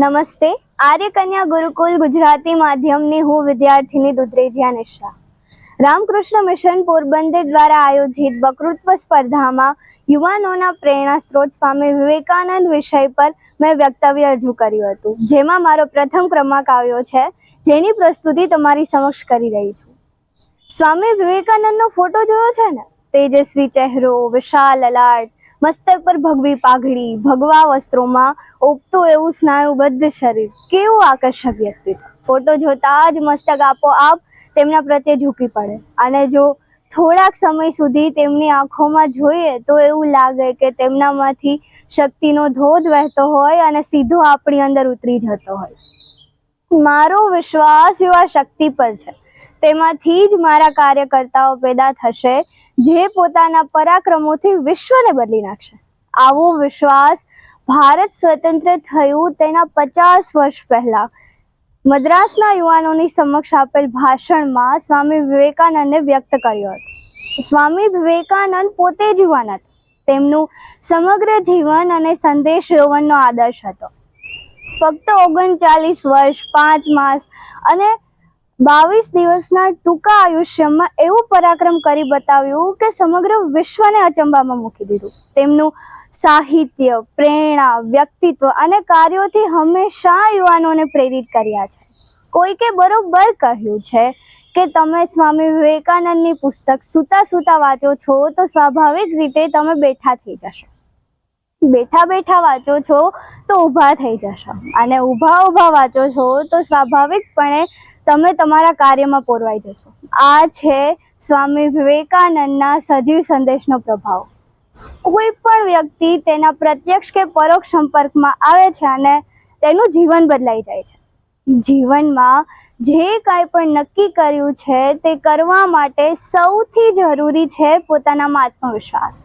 નમસ્તે. આર્ય કન્યા ગુરુકુલ ગુજરાતી માધ્યમની હું વિદ્યાર્થીની દુધરેજિયા નિશ્રા રામકૃષ્ણ મિશન પોરબંદર દ્વારા આયોજિત વકૃત્વ સ્પર્ધામાં યુવાનોના પ્રેરણા સ્ત્રોત સ્વામી વિવેકાનંદ વિષય પર મેં વક્તવ્ય રજૂ કર્યું હતું. જેમાં મારો પ્રથમ ક્રમાંક આવ્યો છે, જેની પ્રસ્તુતિ તમારી સમક્ષ કરી રહી છું. સ્વામી વિવેકાનંદનો ફોટો જોયો છે ને? તેજસ્વી ચહેરો વિશાલ લલાટ મસ્તક પર ભગવી પાઘડી, ભગવા વસ્ત્રોમાં ઉગતું એવું સ્નાયુબદ્ધ શરીર. કેવું આકર્ષક વ્યક્તિત્વ ફોટો જોતા જ મસ્તક આપોઆપ તેમના પ્રત્યે ઝૂકી પડે. અને જો થોડાક સમય સુધી તેમની આંખોમાં જોઈએ, તો એવું લાગે કે તેમનામાંથી શક્તિનો ધોધ વહેતો હોય અને સીધો આપણી અંદર ઉતરી જતો હોય. મારો વિશ્વાસ યુવા શક્તિ પર છે. તેમાંથી જ મારા કાર્યકર્તાઓ પેદા થશે, જે પોતાના પરાક્રમોથી વિશ્વને બદલી નાખશે. આવો વિશ્વાસ ભારત સ્વતંત્ર થયું તેના પચાસ વર્ષ પહેલા. મદ્રાસના યુવાનોની સમક્ષ આપેલ ભાષણમાં સ્વામી વિવેકાનંદે વ્યક્ત કર્યો હતો. સ્વામી વિવેકાનંદ પોતે જ યુવાન હતા. તેમનું સમગ્ર જીવન અને સંદેશ યૌવનનો આદર્શ હતો. ફક્ત ઓગણચાલીસ વર્ષ, પાંચ માસ અને બાવીસ દિવસના ટૂંકા આયુષ્યમાં એવું પરાક્રમ કરી બતાવ્યું કે સમગ્ર વિશ્વને અચંબામાં મૂકી દીધું. તેમનું સાહિત્ય, પ્રેરણા, વ્યક્તિત્વ અને કાર્યોથી હંમેશા યુવાનોને પ્રેરિત કર્યા છે. કોઈકે બરોબર કહ્યું છે કે, તમે સ્વામી વિવેકાનંદની પુસ્તક સૂતા સૂતા વાંચો છો તો સ્વાભાવિક રીતે તમે બેઠા થઈ જશો. બેઠા બેઠા વાંચો છો તો ઊભા થઈ જશો. અને ઊભા ઊભા વાંચો છો તો સ્વાભાવિકપણે તમે તમારા કાર્યમાં પોરવાઈ જશો. આ છે સ્વામી વિવેકાનંદના સજીવ સંદેશનો પ્રભાવ. કોઈ પણ વ્યક્તિ તેના પ્રત્યક્ષ કે પરોક્ષ સંપર્કમાં આવે છે અને તેનું જીવન બદલાઈ જાય છે. જીવનમાં જે કાંઈ પણ નક્કી કર્યું છે તે કરવા માટે સૌથી જરૂરી છે પોતાનામાં આત્મવિશ્વાસ.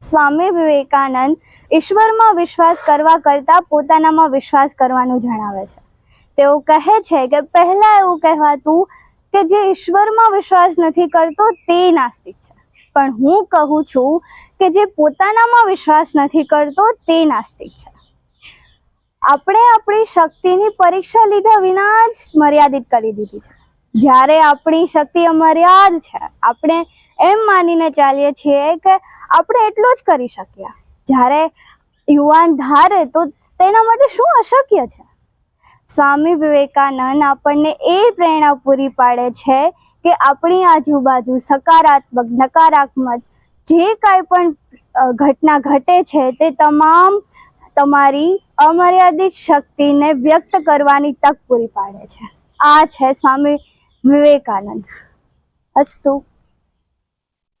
સ્વામી વિવેકાનંદ ઈશ્વરમાં વિશ્વાસ કરવા કરતાં પોતાનામાં વિશ્વાસ કરવાનું જણાવે છે. તેઓ કહે છે કે પહેલાં એવું કહેવાતું કે જે ઈશ્વરમાં વિશ્વાસ નથી કરતો તે નાસ્તિક છે. પણ હું કહું છું કે જે પોતાનામાં વિશ્વાસ નથી કરતો તે નાસ્તિક છે. આપણે આપણી શક્તિની પરીક્ષા લીધા વિના જ મર્યાદિત કરી દીધી છે. જ્યારે આપણી શક્તિ અમર્યાદ છે, આપણે એમ માનીને ચાલીએ છીએ કે આપણે એટલું જ કરી શકીએ. જ્યારે યુવાન ધારે તો તેના માટે શું અશક્ય છે? સ્વામી વિવેકાનંદ આપણને એ પ્રેરણા પૂરી પાડે છે કે આપણી આજુબાજુ સકારાત્મક, નકારાત્મક જે કાંઈ પણ ઘટના ઘટે છે તે તમામ તમારી અમર્યાદિત શક્તિને વ્યક્ત કરવાની તક પૂરી પાડે છે. આ છે સ્વામી વિવેકાનંદ. અસ્તુ